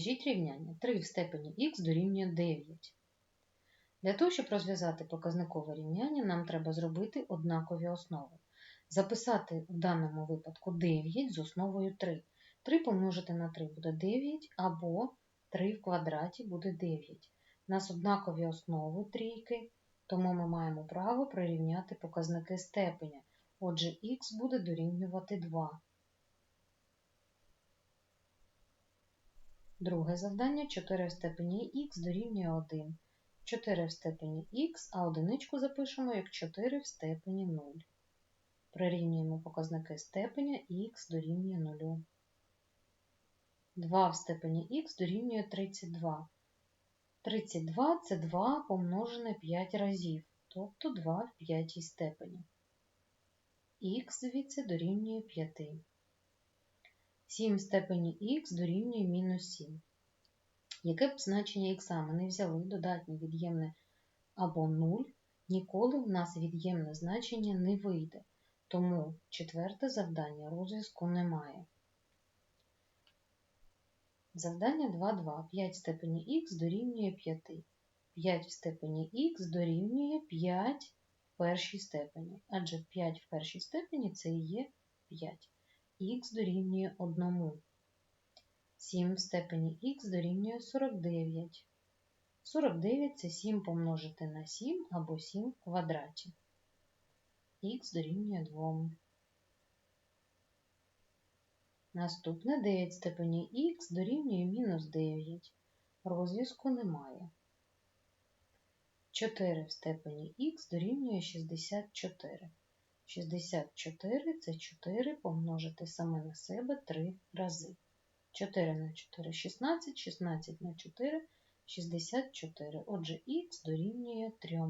Розв'яжіть рівняння 3 в степені х дорівнює 9. Для того, щоб розв'язати показникове рівняння, нам треба зробити однакові основи. Записати в даному випадку 9 з основою 3. 3 помножити на 3 буде 9, або 3 в квадраті буде 9. У нас однакові основи трійки, тому ми маємо право прирівняти показники степеня. Отже, х буде дорівнювати 2. Друге завдання 4 в степені х дорівнює 1. 4 в степені х, а одиничку запишемо як 4 в степені 0. Прирівнюємо показники степеня х дорівнює 0. 2 в степені х дорівнює 32. 32 це 2 помножене 5 разів, тобто 2 в п'ятій степені. Х звідси дорівнює 5. 7 в степені х дорівнює мінус 7. Яке б значення х ми не взяли, додатнє від'ємне або 0, ніколи в нас від'ємне значення не вийде, тому четверте завдання розв'язку немає. Завдання 2,2. 5 в степені х дорівнює 5. 5 в степені х дорівнює 5 в першій степені, адже 5 в першій степені це і є 5. Х дорівнює 1. 7 в степені х дорівнює 49. 49 це 7 помножити на 7 або 7 в квадраті. х дорівнює 2. Наступне 9 в степені х дорівнює мінус 9. Розв'язку немає. 4 в степені х дорівнює 64. 64 це 4 помножити саме на себе 3 рази. 4 на 4 16, 16 на 4 64. Отже, х дорівнює 3.